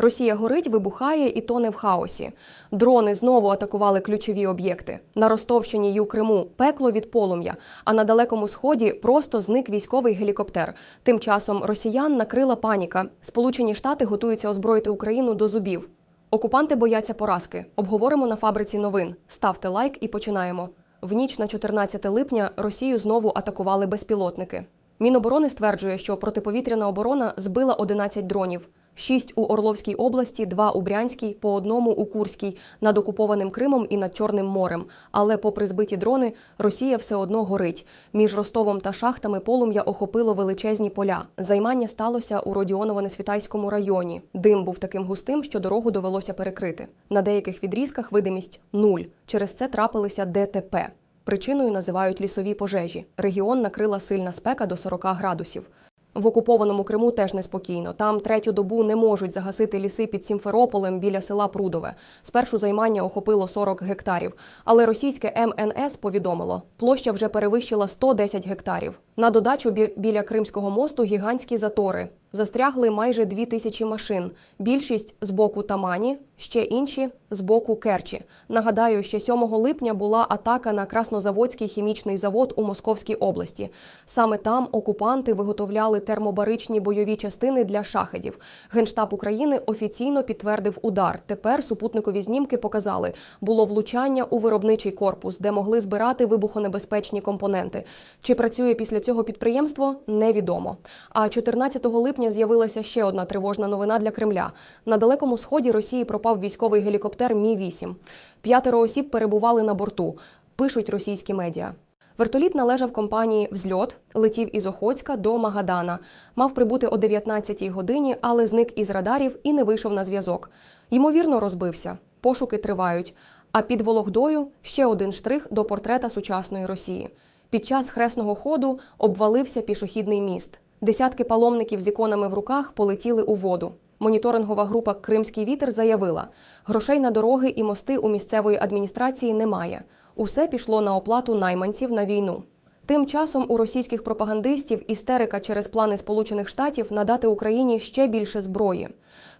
Росія горить, вибухає і тоне в хаосі. Дрони знову атакували ключові об'єкти. На Ростовщині й у Криму пекло від полум'я, а на далекому сході просто зник військовий гелікоптер. Тим часом росіян накрила паніка. Сполучені Штати готуються озброїти Україну до зубів. Окупанти бояться поразки. Обговоримо на фабриці новин. Ставте лайк і починаємо. В ніч на 14 липня Росію знову атакували безпілотники. Міноборони стверджує, що протиповітряна оборона збила 11 дронів. Шість у Орловській області, два у Брянській, по одному у Курській, над окупованим Кримом і над Чорним морем. Але, попри збиті дрони, Росія все одно горить. Між Ростовом та шахтами полум'я охопило величезні поля. Займання сталося у Родіоново-Несвітайському районі. Дим був таким густим, що дорогу довелося перекрити. На деяких відрізках видимість нуль. Через це трапилися ДТП. Причиною називають лісові пожежі. Регіон накрила сильна спека до 40 градусів. В окупованому Криму теж неспокійно. Там третю добу не можуть загасити ліси під Сімферополем біля села Прудове. Спершу займання охопило 40 гектарів. Але російське МНС повідомило, площа вже перевищила 110 гектарів. На додачу біля Кримського мосту гігантські затори. Застрягли майже дві тисячі машин. Більшість з боку Тамані, ще інші з боку Керчі. Нагадаю, ще 7 липня була атака на Краснозаводський хімічний завод у Московській області. Саме там окупанти виготовляли термобаричні бойові частини для шахедів. Генштаб України офіційно підтвердив удар. Тепер супутникові знімки показали, було влучання у виробничий корпус, де могли збирати вибухонебезпечні компоненти. Чи працює після цього підприємство, невідомо. А 14 липня з'явилася ще одна тривожна новина для Кремля. На далекому сході Росії пропав військовий гелікоптер Мі 8 П'ятеро осіб перебували на борту. Пишуть російські медіа. Вертоліт належав компанії Взльот, летів із Охотська до Магадана. Мав прибути о 19-й годині, але зник із радарів і не вийшов на зв'язок. Ймовірно, розбився. Пошуки тривають. А під Вологдою ще один штрих до портрета сучасної Росії. Під час хресного ходу обвалився пішохідний міст. Десятки паломників з іконами в руках полетіли у воду. Моніторингова група Кримський вітер заявила: грошей на дороги і мости у місцевої адміністрації немає. Усе пішло на оплату найманців на війну. Тим часом у російських пропагандистів істерика через плани Сполучених Штатів надати Україні ще більше зброї.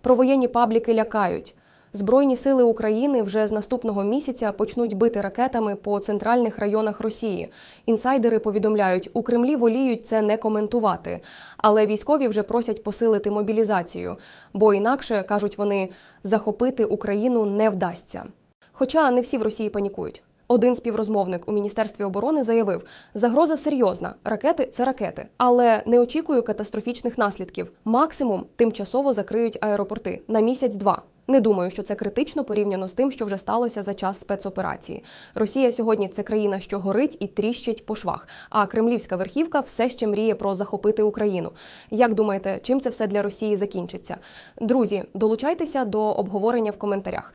Провоєнні пабліки лякають. Збройні сили України вже з наступного місяця почнуть бити ракетами по центральних районах Росії. Інсайдери повідомляють, у Кремлі воліють це не коментувати, але військові вже просять посилити мобілізацію, бо інакше кажуть вони, захопити Україну не вдасться. Хоча не всі в Росії панікують. Один співрозмовник у міністерстві оборони заявив: загроза серйозна, ракети це ракети, але не очікую катастрофічних наслідків. Максимум тимчасово закриють аеропорти на місяць-два. Не думаю, що це критично порівняно з тим, що вже сталося за час спецоперації. Росія сьогодні це країна, що горить і тріщить по швах. А кремлівська верхівка все ще мріє про захопити Україну. Як думаєте, чим це все для Росії закінчиться? Друзі, долучайтеся до обговорення в коментарях.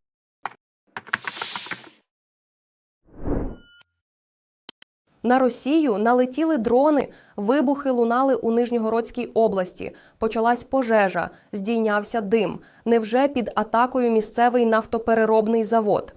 На Росію налетіли дрони, вибухи лунали у Нижньогородській області. Почалась пожежа, здійнявся дим. Невже під атакою місцевий нафтопереробний завод?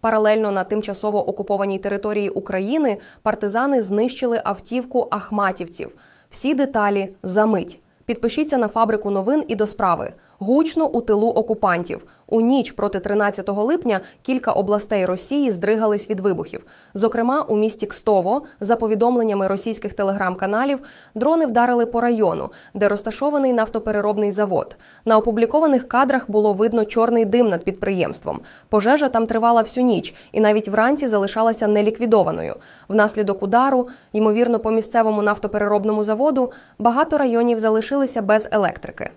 Паралельно на тимчасово окупованій території України партизани знищили автівку ахматівців. Всі деталі за мить. Підпишіться на фабрику новин і до справи. Гучно у тилу окупантів. У ніч проти 13 липня кілька областей Росії здригались від вибухів. Зокрема, у місті Кстово, за повідомленнями російських телеграм-каналів, дрони вдарили по району, де розташований нафтопереробний завод. На опублікованих кадрах було видно чорний дим над підприємством. Пожежа там тривала всю ніч і навіть вранці залишалася неліквідованою. Внаслідок удару, ймовірно, по місцевому нафтопереробному заводу, багато районів залишилися без електрики.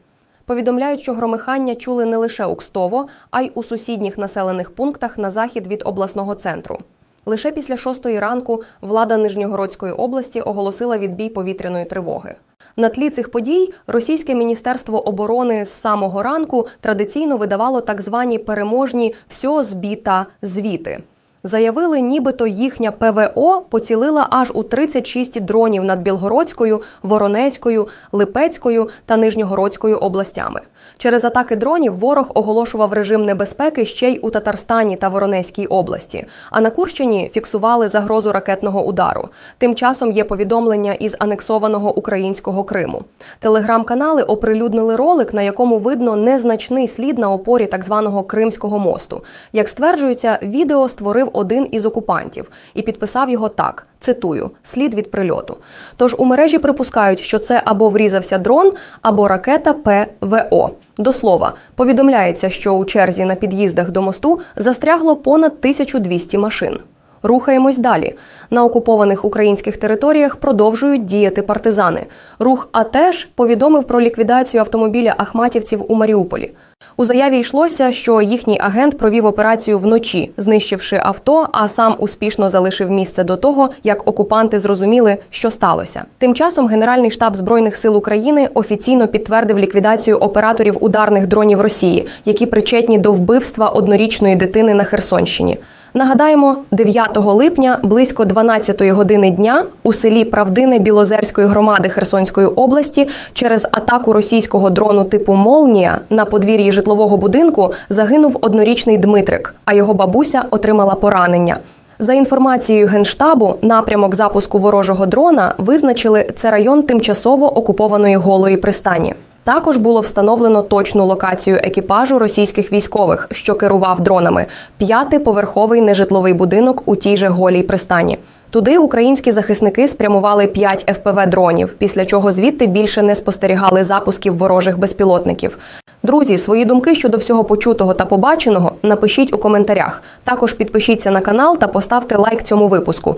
Повідомляють, що громихання чули не лише у Кстово, а й у сусідніх населених пунктах на захід від обласного центру. Лише після шостої ранку влада Нижньогородської області оголосила відбій повітряної тривоги. На тлі цих подій російське міністерство оборони з самого ранку традиційно видавало так звані переможні «всьо збіта звіти. Заявили, нібито їхня ПВО поцілила аж у 36 дронів над Білгородською, Воронезькою, Липецькою та Нижньогородською областями. Через атаки дронів ворог оголошував режим небезпеки ще й у Татарстані та Воронезькій області. А на Курщині фіксували загрозу ракетного удару. Тим часом є повідомлення із анексованого українського Криму. Телеграм-канали оприлюднили ролик, на якому видно незначний слід на опорі так званого Кримського мосту. Як стверджується, відео створив один із окупантів і підписав його так: цитую: слід від прильоту. Тож у мережі припускають, що це або врізався дрон, або ракета ПВО. До слова, повідомляється, що у черзі на під'їздах до мосту застрягло понад 1200 машин. Рухаємось далі. На окупованих українських територіях продовжують діяти партизани. Рух АТЕШ повідомив про ліквідацію автомобіля ахматівців у Маріуполі. У заяві йшлося, що їхній агент провів операцію вночі, знищивши авто, а сам успішно залишив місце до того, як окупанти зрозуміли, що сталося. Тим часом Генеральний штаб збройних сил України офіційно підтвердив ліквідацію операторів ударних дронів Росії, які причетні до вбивства однорічної дитини на Херсонщині. Нагадаємо, 9 липня близько 12 години дня у селі Правдине Білозерської громади Херсонської області через атаку російського дрону типу Молнія на подвір'ї житлового будинку загинув однорічний Дмитрик, а його бабуся отримала поранення. За інформацією Генштабу, напрямок запуску ворожого дрона визначили це район тимчасово окупованої голої пристані. Також було встановлено точну локацію екіпажу російських військових, що керував дронами п'ятиповерховий нежитловий будинок у тій же голій пристані. Туди українські захисники спрямували 5 ФПВ дронів, після чого звідти більше не спостерігали запусків ворожих безпілотників. Друзі, свої думки щодо всього почутого та побаченого напишіть у коментарях. Також підпишіться на канал та поставте лайк цьому випуску.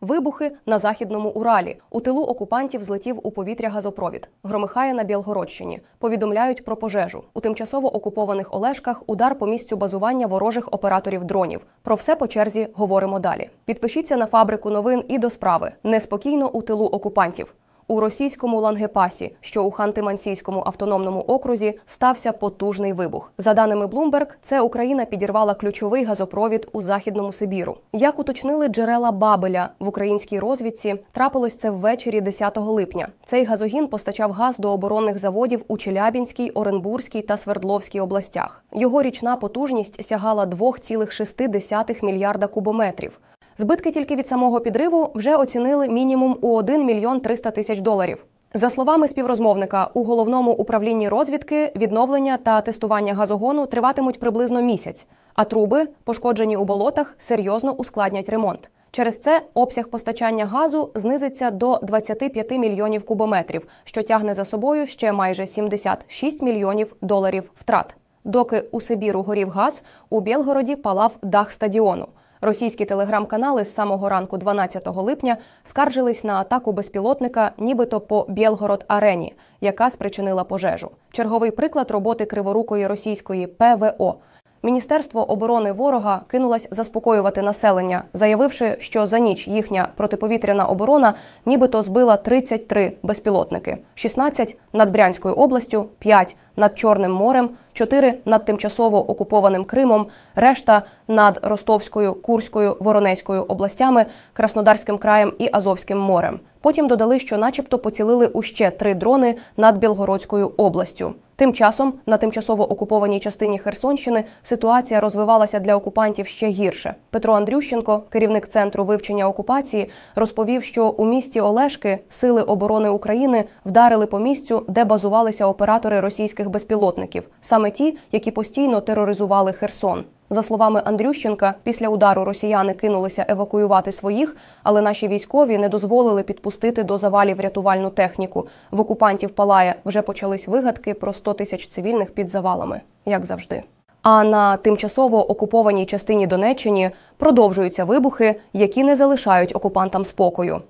Вибухи на західному Уралі. У тилу окупантів злетів у повітря газопровід. Громихає на Білгородщині. Повідомляють про пожежу. У тимчасово окупованих Олешках удар по місцю базування ворожих операторів дронів. Про все по черзі говоримо далі. Підпишіться на фабрику новин і до справи. Неспокійно у тилу окупантів. У російському Лангепасі, що у Ханти-Мансійському автономному окрузі, стався потужний вибух. За даними Bloomberg, це Україна підірвала ключовий газопровід у західному Сибіру. Як уточнили джерела Бабеля в українській розвідці, трапилось це ввечері 10 липня. Цей газогін постачав газ до оборонних заводів у Челябінській, Оренбурзькій та Свердловській областях. Його річна потужність сягала 2,6 мільярда кубометрів. Збитки тільки від самого підриву вже оцінили мінімум у 1 мільйон 300 тисяч доларів. За словами співрозмовника, у головному управлінні розвідки відновлення та тестування газогону триватимуть приблизно місяць, а труби, пошкоджені у болотах, серйозно ускладнять ремонт. Через це обсяг постачання газу знизиться до 25 мільйонів кубометрів, що тягне за собою ще майже 76 мільйонів доларів втрат. Доки у Сибіру горів газ, у Білгороді палав дах стадіону. Російські телеграм-канали з самого ранку 12 липня скаржились на атаку безпілотника, нібито по Білгород Арені, яка спричинила пожежу. Черговий приклад роботи криворукої російської ПВО. Міністерство оборони ворога кинулось заспокоювати населення, заявивши, що за ніч їхня протиповітряна оборона нібито збила 33 безпілотники: 16 над Брянською областю, 5 над Чорним морем, 4 над тимчасово окупованим Кримом, решта над Ростовською, Курською, Воронезькою областями, Краснодарським краєм і Азовським морем. Потім додали, що, начебто, поцілили у ще три дрони над Білгородською областю. Тим часом на тимчасово окупованій частині Херсонщини ситуація розвивалася для окупантів ще гірше. Петро Андрющенко, керівник центру вивчення окупації, розповів, що у місті Олешки сили оборони України вдарили по місцю, де базувалися оператори російських безпілотників, саме ті, які постійно тероризували Херсон. За словами Андрющенка, після удару росіяни кинулися евакуювати своїх, але наші військові не дозволили підпустити до завалів рятувальну техніку. В окупантів палає вже почались вигадки про 100 тисяч цивільних під завалами, як завжди. А на тимчасово окупованій частині Донеччині продовжуються вибухи, які не залишають окупантам спокою.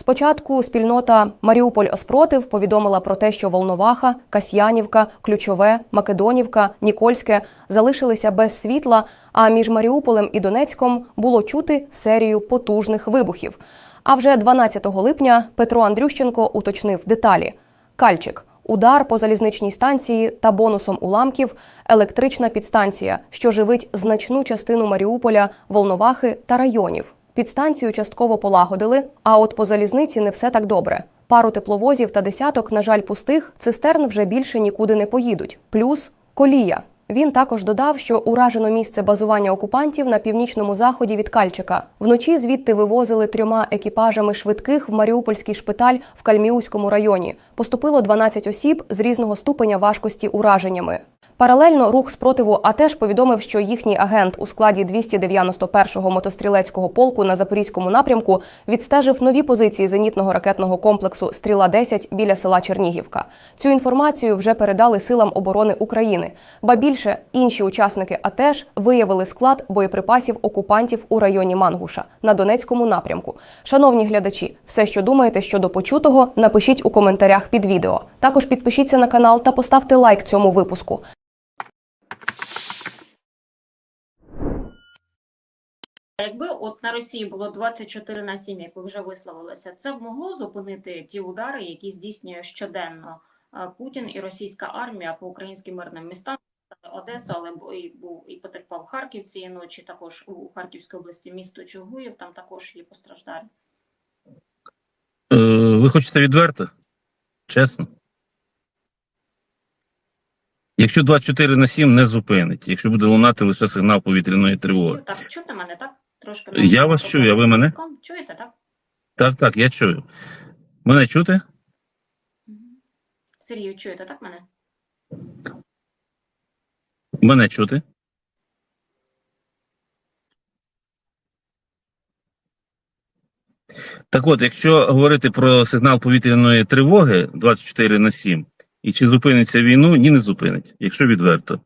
Спочатку спільнота Маріуполь Оспротив повідомила про те, що Волноваха, Касьянівка, Ключове, Македонівка, Нікольське залишилися без світла. А між Маріуполем і Донецьком було чути серію потужних вибухів. А вже 12 липня Петро Андрющенко уточнив деталі. Кальчик удар по залізничній станції та бонусом уламків електрична підстанція, що живить значну частину Маріуполя, Волновахи та районів. Підстанцію частково полагодили, а от по залізниці не все так добре. Пару тепловозів та десяток, на жаль, пустих цистерн вже більше нікуди не поїдуть. Плюс колія. Він також додав, що уражено місце базування окупантів на північному заході від Кальчика. Вночі звідти вивозили трьома екіпажами швидких в Маріупольський шпиталь в Кальміуському районі. Поступило 12 осіб з різного ступеня важкості ураженнями. Паралельно рух спротиву АТЕШ повідомив, що їхній агент у складі 291-го мотострілецького полку на запорізькому напрямку відстежив нові позиції зенітного ракетного комплексу Стріла 10 біля села Чернігівка. Цю інформацію вже передали силам оборони України. Ба більше інші учасники АТЕШ виявили склад боєприпасів окупантів у районі Мангуша на Донецькому напрямку. Шановні глядачі, все, що думаєте щодо почутого, напишіть у коментарях під відео. Також підпишіться на канал та поставте лайк цьому випуску. Якби от на Росії було 24 на 7, як ви вже висловилися, це б могло зупинити ті удари, які здійснює щоденно е, Путін і російська армія по українським мирним містам. Одеса, але і був і потерпав Харків цієї ночі. Також у Харківській області місто Чугуїв. Там також є постраждалі. Е, ви хочете відверто? Чесно? Якщо 24 на 7 не зупинить, якщо буде лунати лише сигнал повітряної тривоги. Так, чути мене, так? Трошки Я вас чую, а ви мене? чуєте, так? Так, так, я чую. Мене чути? Сергію, чуєте, так мене? Мене чути? Так от, якщо говорити про сигнал повітряної тривоги 24 на 7, і чи зупиниться війну, ні, не зупинить, якщо відверто.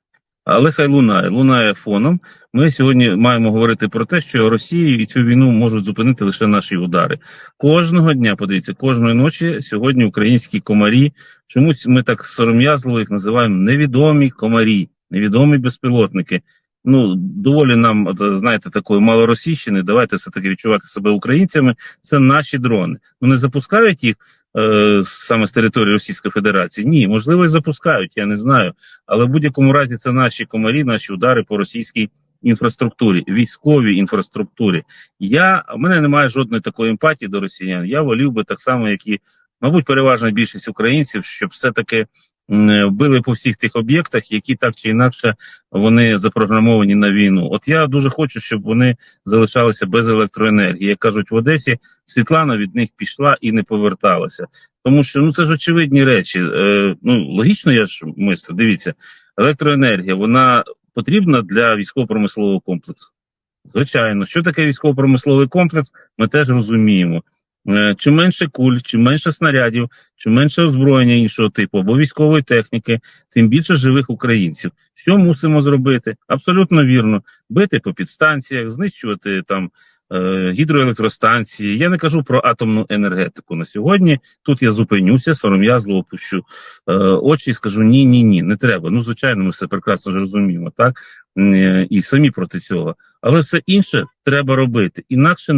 Але хай лунає, лунає фоном. Ми сьогодні маємо говорити про те, що Росію і цю війну можуть зупинити лише наші удари. Кожного дня, подивіться, кожної ночі сьогодні українські комарі. Чомусь ми так сором'язливо їх називаємо невідомі комарі, невідомі безпілотники. Ну, доволі нам, знаєте, такої малоросійщини. Давайте все-таки відчувати себе українцями. Це наші дрони. Ну не запускають їх е, саме з території Російської Федерації. Ні, можливо, і запускають, я не знаю. Але в будь-якому разі це наші комарі, наші удари по російській інфраструктурі, військовій інфраструктурі. Я в мене немає жодної такої емпатії до росіян. Я волів би так само, як і, мабуть, переважна більшість українців, щоб все-таки м, били по всіх тих об'єктах, які так чи інакше вони запрограмовані на війну. От я дуже хочу, щоб вони залишалися без електроенергії. Як кажуть в Одесі, Світлана від них пішла і не поверталася. Тому що ну це ж очевидні речі. Е, ну логічно, я ж мислю. Дивіться, електроенергія вона потрібна для військово-промислового комплексу. Звичайно, що таке військово-промисловий комплекс, ми теж розуміємо. Е, Чим менше куль, чим менше снарядів, чим менше озброєння іншого типу або військової техніки, тим більше живих українців. Що мусимо зробити? Абсолютно вірно: бити по підстанціях, знищувати там е, гідроелектростанції. Я не кажу про атомну енергетику на сьогодні. Тут я зупинюся, сором'язливо пущу е, очі і скажу: ні, ні, ні, не треба. Ну, звичайно, ми все прекрасно ж розуміємо, так і самі проти цього. Але все інше треба робити. Інакше